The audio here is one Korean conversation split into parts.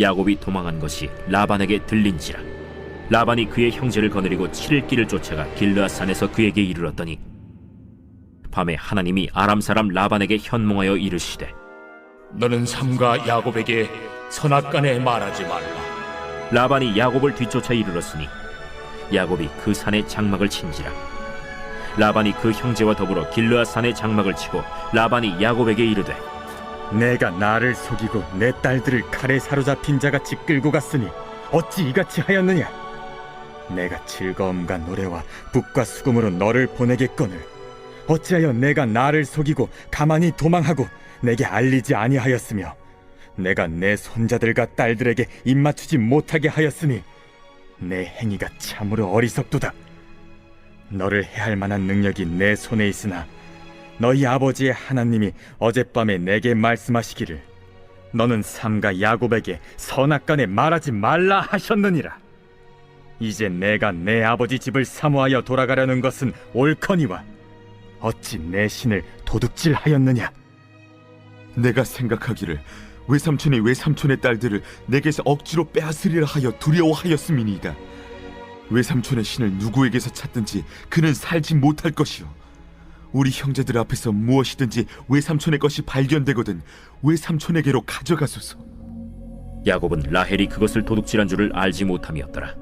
야곱이 도망한 것이 라반에게 들린지라 라반이 그의 형제를 거느리고 7일 길을 쫓아가 길르앗 산에서 그에게 이르렀더니 밤에 하나님이 아람 사람 라반에게 현몽하여 이르시되 너는 삼가 야곱에게 선악간에 말하지 말라. 라반이 야곱을 뒤쫓아 이르렀으니 야곱이 그 산에 장막을 친지라 라반이 그 형제와 더불어 길르앗 산에 장막을 치고 라반이 야곱에게 이르되 내가 나를 속이고 내 딸들을 칼에 사로잡힌 자같이 끌고 갔으니 어찌 이같이 하였느냐? 내가 즐거움과 노래와 북과 수금으로 너를 보내겠거늘 어찌하여 내가 나를 속이고 가만히 도망하고 내게 알리지 아니하였으며 내가 내 손자들과 딸들에게 입맞추지 못하게 하였으니 내 행위가 참으로 어리석도다. 너를 해할 만한 능력이 내 손에 있으나 너희 아버지의 하나님이 어젯밤에 내게 말씀하시기를 너는 삼가 야곱에게 선악간에 말하지 말라 하셨느니라. 이제 내가 내 아버지 집을 사모하여 돌아가려는 것은 옳거니와 어찌 내 신을 도둑질하였느냐? 내가 생각하기를 외삼촌이 외삼촌의 딸들을 내게서 억지로 빼앗으리라 하여 두려워하였음이니이다. 외삼촌의 신을 누구에게서 찾든지 그는 살지 못할 것이요. 우리 형제들 앞에서 무엇이든지 외삼촌의 것이 발견되거든 외삼촌에게로 가져가소서. 야곱은 라헬이 그것을 도둑질한 줄을 알지 못함이었더라.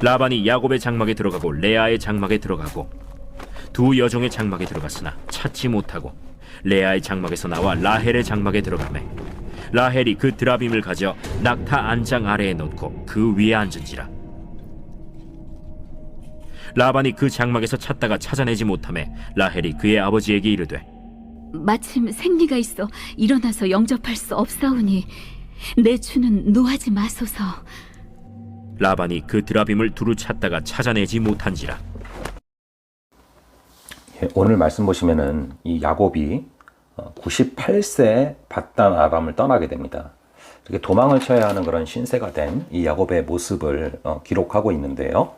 라반이 야곱의 장막에 들어가고 레아의 장막에 들어가고 두 여종의 장막에 들어갔으나 찾지 못하고 레아의 장막에서 나와 라헬의 장막에 들어가매 라헬이 그 드라빔을 가져 낙타 안장 아래에 놓고 그 위에 앉은지라 라반이 그 장막에서 찾다가 찾아내지 못함에 라헬이 그의 아버지에게 이르되 마침 생리가 있어 일어나서 영접할 수 없사오니 내 주는 노하지 마소서. 라반이 그 드라빔을 두루 찾다가 찾아내지 못한지라 예, 오늘 말씀 보시면은 이 야곱이 98세 바단 아람을 떠나게 됩니다. 이렇게 도망을 쳐야 하는 그런 신세가 된 이 야곱의 모습을 어, 기록하고 있는데요.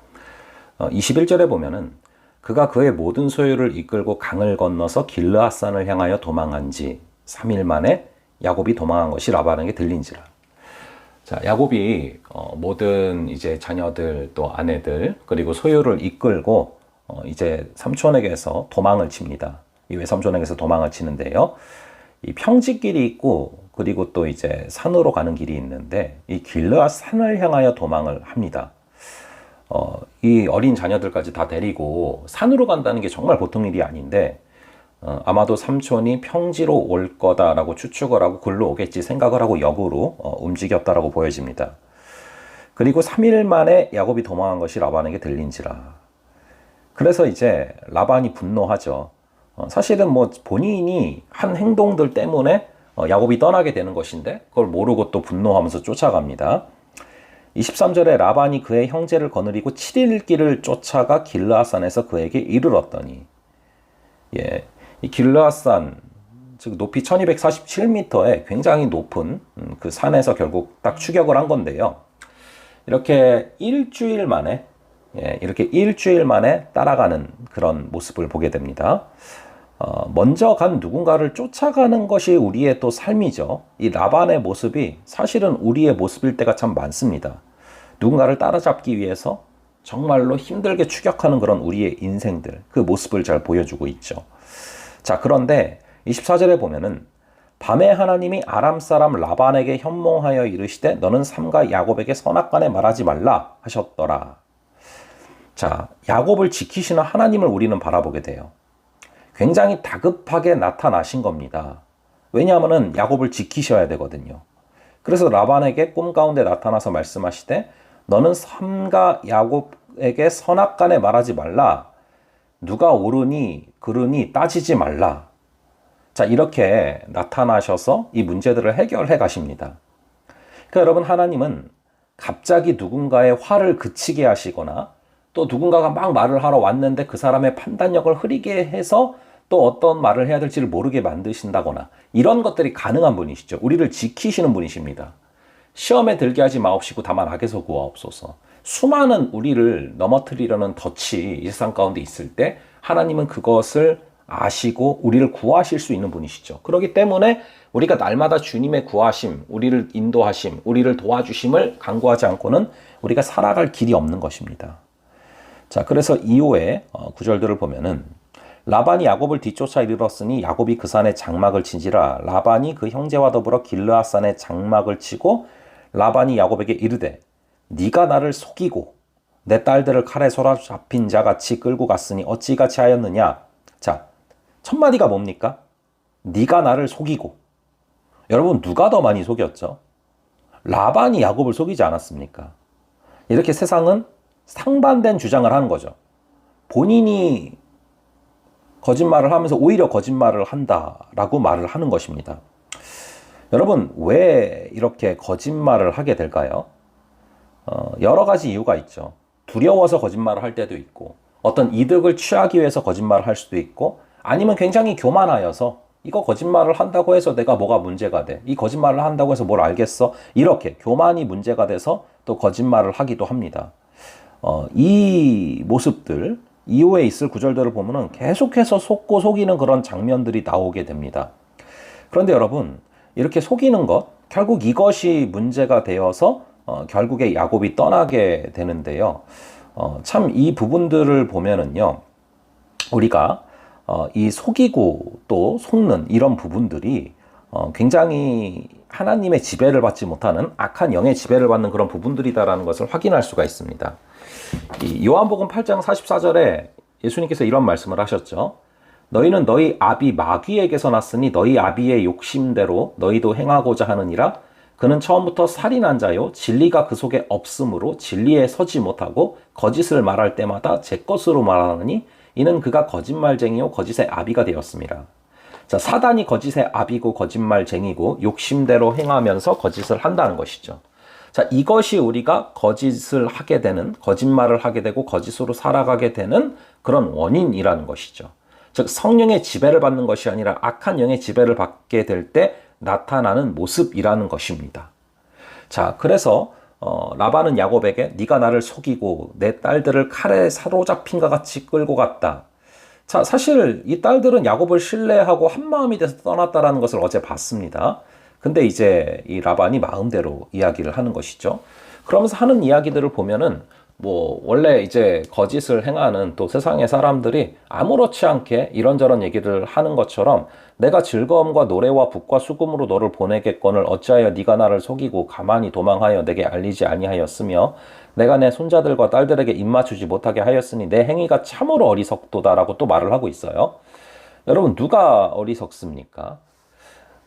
21절에 보면은 그가 그의 모든 소유를 이끌고 강을 건너서 길르앗산을 향하여 도망한 지 3일 만에 야곱이 도망한 것이 라반에게 들린지라. 자, 야곱이 어, 모든 이제 자녀들 또 아내들 그리고 소유를 이끌고 어, 이제 삼촌에게서 도망을 칩니다. 이 외삼촌에게서 도망을 치는데요. 이 평지길이 있고 그리고 또 이제 산으로 가는 길이 있는데 이 길르앗 산을 향하여 도망을 합니다. 어, 이 어린 자녀들까지 다 데리고 산으로 간다는 게 정말 보통 일이 아닌데 어, 아마도 삼촌이 평지로 올 거다라고 추측을 하고 글로 오겠지 생각을 하고 역으로 어, 움직였다라고 보여집니다. 그리고 3일 만에 야곱이 도망한 것이 라반에게 들린지라. 그래서 이제 라반이 분노하죠. 어, 사실은 뭐 본인이 한 행동들 때문에 어, 야곱이 떠나게 되는 것인데 그걸 모르고 또 분노하면서 쫓아갑니다. 23절에 라반이 그의 형제를 거느리고 7일 길을 쫓아가 길르앗산에서 그에게 이르렀더니 예, 이 길르앗산 즉 높이 1247m의 굉장히 높은 음, 그 산에서 결국 딱 추격을 한 건데요. 이렇게 일주일 만에 예, 이렇게 일주일 만에 따라가는 그런 모습을 보게 됩니다. 어, 먼저 간 누군가를 쫓아가는 것이 우리의 또 삶이죠. 이 라반의 모습이 사실은 우리의 모습일 때가 참 많습니다. 누군가를 따라잡기 위해서 정말로 힘들게 추격하는 그런 우리의 인생들, 그 모습을 잘 보여주고 있죠. 자, 그런데 24절에 보면은 밤에 하나님이 아람 사람 라반에게 현몽하여 이르시되 너는 삼가 야곱에게 선악간에 말하지 말라 하셨더라. 자, 야곱을 지키시는 하나님을 우리는 바라보게 돼요. 굉장히 다급하게 나타나신 겁니다. 왜냐하면 야곱을 지키셔야 되거든요. 그래서 라반에게 꿈 가운데 나타나서 말씀하시되 너는 삼가 야곱에게 선악간에 말하지 말라. 누가 옳으니 그르니 따지지 말라. 자, 이렇게 나타나셔서 이 문제들을 해결해 가십니다. 그러니까 여러분 하나님은 갑자기 누군가의 화를 그치게 하시거나 또 누군가가 막 말을 하러 왔는데 그 사람의 판단력을 흐리게 해서 또 어떤 말을 해야 될지를 모르게 만드신다거나 이런 것들이 가능한 분이시죠. 우리를 지키시는 분이십니다. 시험에 들게 하지 마옵시고 다만 악에서 구하옵소서. 수많은 우리를 넘어뜨리려는 덫이 이 세상 가운데 있을 때 하나님은 그것을 아시고 우리를 구하실 수 있는 분이시죠. 그렇기 때문에 우리가 날마다 주님의 구하심, 우리를 인도하심, 우리를 도와주심을 간구하지 않고는 우리가 살아갈 길이 없는 것입니다. 자, 그래서 이후에 어, 구절들을 보면은 라반이 야곱을 뒤쫓아 이르렀으니 야곱이 그 산에 장막을 친지라 라반이 그 형제와 더불어 길르앗 산에 장막을 치고 라반이 야곱에게 이르되 네가 나를 속이고 내 딸들을 칼에 사로잡힌 자 같이 끌고 갔으니 어찌 같이 하였느냐? 자 첫 마디가 뭡니까? 네가 나를 속이고. 여러분 누가 더 많이 속였죠? 라반이 야곱을 속이지 않았습니까? 이렇게 세상은 상반된 주장을 하는 거죠. 본인이 거짓말을 하면서 오히려 거짓말을 한다라고 말을 하는 것입니다. 여러분, 왜 이렇게 거짓말을 하게 될까요? 어, 여러 가지 이유가 있죠. 두려워서 거짓말을 할 때도 있고, 어떤 이득을 취하기 위해서 거짓말을 할 수도 있고, 아니면 굉장히 교만하여서 이거 거짓말을 한다고 해서 내가 뭐가 문제가 돼. 이 거짓말을 한다고 해서 뭘 알겠어. 이렇게 교만이 문제가 돼서 또 거짓말을 하기도 합니다. 어, 이 모습들, 이후에 있을 구절들을 보면은 계속해서 속고 속이는 그런 장면들이 나오게 됩니다. 그런데 여러분, 이렇게 속이는 것, 결국 이것이 문제가 되어서 어, 결국에 야곱이 떠나게 되는데요. 어, 참 이 부분들을 보면은요, 우리가 어, 이 속이고 또 속는 이런 부분들이 어, 굉장히 하나님의 지배를 받지 못하는 악한 영의 지배를 받는 그런 부분들이다라는 것을 확인할 수가 있습니다. 이 요한복음 8장 44절에 예수님께서 이런 말씀을 하셨죠. 너희는 너희 아비 마귀에게서 났으니 너희 아비의 욕심대로 너희도 행하고자 하느니라. 그는 처음부터 살인한 자요 진리가 그 속에 없으므로 진리에 서지 못하고 거짓을 말할 때마다 제 것으로 말하느니 이는 그가 거짓말쟁이요 거짓의 아비가 되었습니다. 자, 사단이 거짓의 아비고 거짓말쟁이고 욕심대로 행하면서 거짓을 한다는 것이죠. 자, 이것이 우리가 거짓을 하게 되는, 거짓말을 하게 되고 거짓으로 살아가게 되는 그런 원인이라는 것이죠. 즉, 성령의 지배를 받는 것이 아니라 악한 영의 지배를 받게 될 때 나타나는 모습이라는 것입니다. 자, 그래서 어, 라반은 야곱에게 네가 나를 속이고 내 딸들을 칼에 사로잡힌 것 같이 끌고 갔다. 자, 사실 이 딸들은 야곱을 신뢰하고 한 마음이 돼서 떠났다라는 것을 어제 봤습니다. 근데 이제 이 라반이 마음대로 이야기를 하는 것이죠. 그러면서 하는 이야기들을 보면은 뭐 원래 이제 거짓을 행하는 또 세상의 사람들이 아무렇지 않게 이런저런 얘기를 하는 것처럼 내가 즐거움과 노래와 북과 수금으로 너를 보내겠거늘 어찌하여 네가 나를 속이고 가만히 도망하여 내게 알리지 아니하였으며 내가 내 손자들과 딸들에게 입맞추지 못하게 하였으니 내 행위가 참으로 어리석도다라고 또 말을 하고 있어요. 여러분 누가 어리석습니까?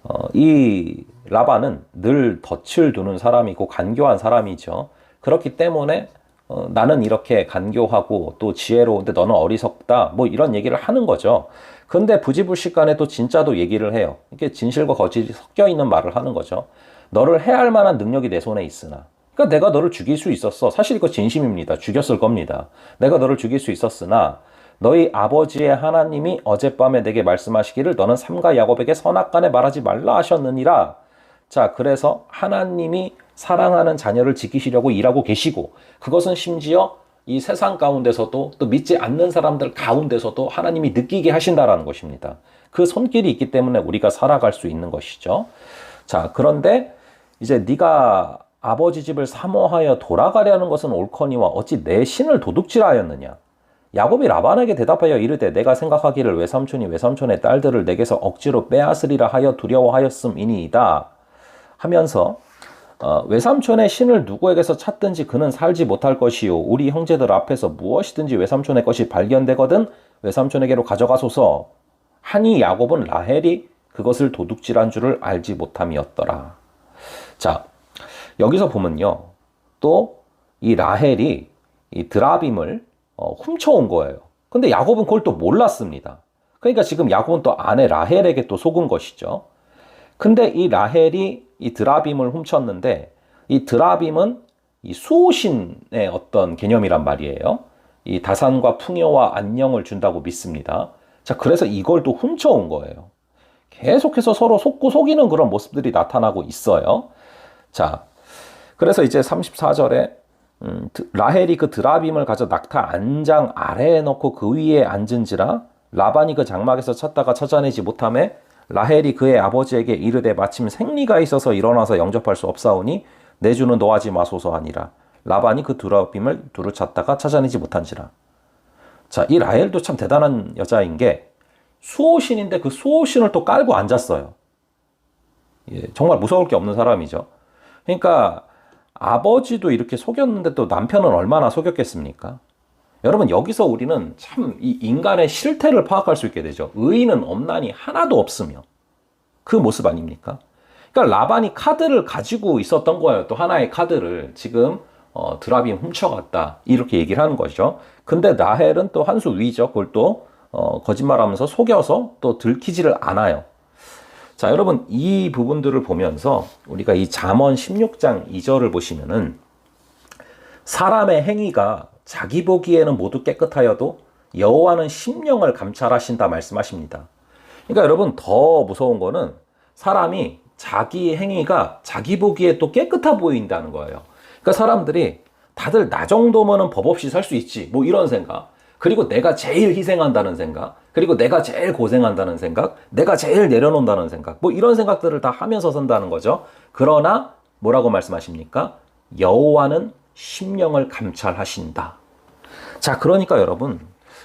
어, 이 라반은 늘 덫을 두는 사람이고 간교한 사람이죠. 그렇기 때문에 어, 나는 이렇게 간교하고 또 지혜로운데 너는 어리석다 뭐 이런 얘기를 하는 거죠. 근데 부지불식간에 또 진짜도 얘기를 해요. 이게 진실과 거짓이 섞여 있는 말을 하는 거죠. 너를 해할 만한 능력이 내 손에 있으나 그러니까 내가 너를 죽일 수 있었어. 사실 이거 진심입니다. 죽였을 겁니다. 내가 너를 죽일 수 있었으나 너희 아버지의 하나님이 어젯밤에 내게 말씀하시기를 너는 삼가 야곱에게 선악간에 말하지 말라 하셨느니라. 자, 그래서 하나님이 사랑하는 자녀를 지키시려고 일하고 계시고 그것은 심지어 이 세상 가운데서도 또 믿지 않는 사람들 가운데서도 하나님이 느끼게 하신다라는 것입니다. 그 손길이 있기 때문에 우리가 살아갈 수 있는 것이죠. 자, 그런데 이제 네가 아버지 집을 사모하여 돌아가려는 것은 옳거니와 어찌 내 신을 도둑질하였느냐? 야곱이 라반에게 대답하여 이르되 내가 생각하기를 외삼촌이 외삼촌의 딸들을 내게서 억지로 빼앗으리라 하여 두려워하였음이니이다 하면서 어, 외삼촌의 신을 누구에게서 찾든지 그는 살지 못할 것이요 우리 형제들 앞에서 무엇이든지 외삼촌의 것이 발견되거든 외삼촌에게로 가져가소서 하니 야곱은 라헬이 그것을 도둑질한 줄을 알지 못함이었더라. 자 여기서 보면요 또 이 라헬이 이 드라빔을 어, 훔쳐온 거예요. 근데 야곱은 그걸 또 몰랐습니다. 그러니까 지금 야곱은 또 아내 라헬에게 또 속은 것이죠. 근데 이 라헬이 이 드라빔을 훔쳤는데 이 드라빔은 이 수호신의 어떤 개념이란 말이에요. 이 다산과 풍요와 안녕을 준다고 믿습니다. 자, 그래서 이걸 또 훔쳐온 거예요. 계속해서 서로 속고 속이는 그런 모습들이 나타나고 있어요. 자, 그래서 이제 34절에 음, 드- 라헬이 그 드라빔을 가져 낙타 안장 아래에 넣고 그 위에 앉은지라 라반이 그 장막에서 찾다가 찾아내지 못함에 라헬이 그의 아버지에게 이르되 마침 생리가 있어서 일어나서 영접할 수 없사오니 내 주는 노하지 마소서 하니라 라반이 그 드라빔을 두루 찾다가 찾아내지 못한지라 자, 이 라헬도 참 대단한 여자인 게 수호신인데 그 수호신을 또 깔고 앉았어요. 예, 정말 무서울 게 없는 사람이죠. 그러니까 아버지도 이렇게 속였는데 또 남편은 얼마나 속였겠습니까? 여러분 여기서 우리는 참 이 인간의 실태를 파악할 수 있게 되죠. 의인은 없나니 하나도 없으며 그 모습 아닙니까? 그러니까 라반이 카드를 가지고 있었던 거예요. 또 하나의 카드를 지금 어, 드라빔 훔쳐갔다 이렇게 얘기를 하는 거죠. 근데 라헬은 또 한 수 위죠. 그걸 또 어, 거짓말하면서 속여서 또 들키지를 않아요. 자, 여러분 이 부분들을 보면서 우리가 이 잠언 16장 2절을 보시면은 사람의 행위가 자기 보기에는 모두 깨끗하여도 여호와는 심령을 감찰하신다 말씀하십니다. 그러니까 여러분 더 무서운 거는 사람이 자기 행위가 자기 보기에 또 깨끗해 보인다는 거예요. 그러니까 사람들이 다들 나 정도면은 법 없이 살 수 있지. 뭐 이런 생각. 그리고 내가 제일 희생한다는 생각. 그리고 내가 제일 고생한다는 생각. 내가 제일 내려놓는다는 생각. 뭐 이런 생각들을 다 하면서 산다는 거죠. 그러나 뭐라고 말씀하십니까? 여호와는 심령을 감찰하신다. 자, 그러니까 여러분,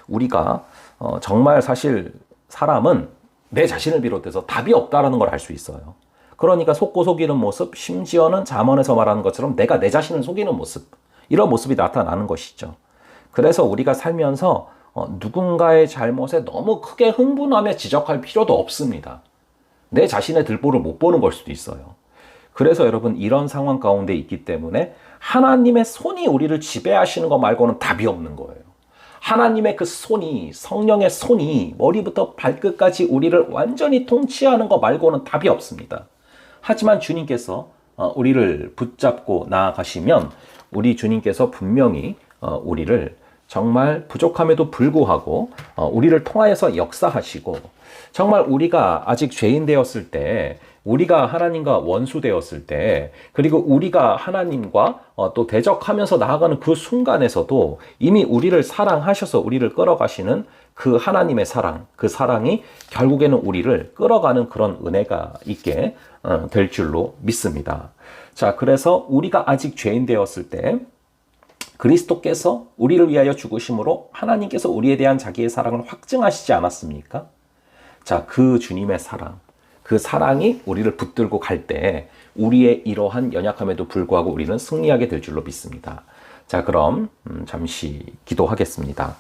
우리가 어, 정말 사실 사람은 내 자신을 비롯해서 답이 없다라는 걸 알 수 있어요. 그러니까 속고 속이는 모습, 심지어는 잠언에서 말하는 것처럼 내가 내 자신을 속이는 모습, 이런 모습이 나타나는 것이죠. 그래서 우리가 살면서 어, 누군가의 잘못에 너무 크게 흥분하며 지적할 필요도 없습니다. 내 자신의 들보를 못 보는 걸 수도 있어요. 그래서 여러분 이런 상황 가운데 있기 때문에 하나님의 손이 우리를 지배하시는 것 말고는 답이 없는 거예요. 하나님의 그 손이 성령의 손이 머리부터 발끝까지 우리를 완전히 통치하는 것 말고는 답이 없습니다. 하지만 주님께서 어, 우리를 붙잡고 나아가시면 우리 주님께서 분명히 어, 우리를 정말 부족함에도 불구하고 어, 우리를 통하여서 역사하시고 정말 우리가 아직 죄인 되었을 때 우리가 하나님과 원수 되었을 때 그리고 우리가 하나님과 어, 또 대적하면서 나아가는 그 순간에서도 이미 우리를 사랑하셔서 우리를 끌어가시는 그 하나님의 사랑 그 사랑이 결국에는 우리를 끌어가는 그런 은혜가 있게 어, 될 줄로 믿습니다. 자 그래서 우리가 아직 죄인 되었을 때 그리스도께서 우리를 위하여 죽으심으로 하나님께서 우리에 대한 자기의 사랑을 확증하시지 않았습니까? 자, 그 주님의 사랑, 그 사랑이 우리를 붙들고 갈 때 우리의 이러한 연약함에도 불구하고 우리는 승리하게 될 줄로 믿습니다. 자, 그럼 음, 잠시 기도하겠습니다.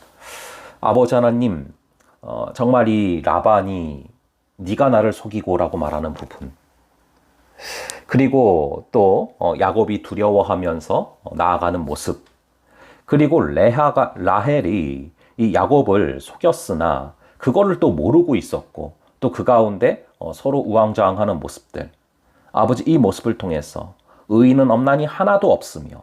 아버지 하나님, 어, 정말 이 라반이 네가 나를 속이고라고 말하는 부분, 그리고 또 어, 야곱이 두려워하면서 어, 나아가는 모습, 그리고 레하가 라헬이 이 야곱을 속였으나 그거를 또 모르고 있었고 또 그 가운데 어, 서로 우왕좌왕하는 모습들 아버지 이 모습을 통해서 의인은 없나니 하나도 없으며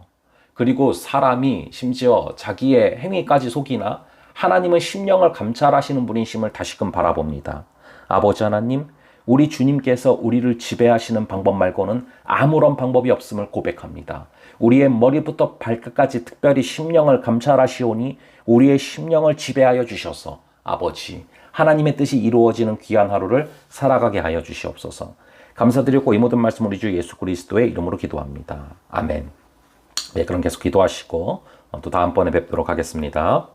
그리고 사람이 심지어 자기의 행위까지 속이나 하나님은 심령을 감찰하시는 분이심을 다시금 바라봅니다. 아버지 하나님, 우리 주님께서 우리를 지배하시는 방법 말고는 아무런 방법이 없음을 고백합니다. 우리의 머리부터 발끝까지 특별히 심령을 감찰하시오니 우리의 심령을 지배하여 주셔서 아버지 하나님의 뜻이 이루어지는 귀한 하루를 살아가게 하여 주시옵소서. 감사드리고 이 모든 말씀 우리 주 예수 그리스도의 이름으로 기도합니다. 아멘. 네, 그럼 계속 기도하시고 또 다음번에 뵙도록 하겠습니다.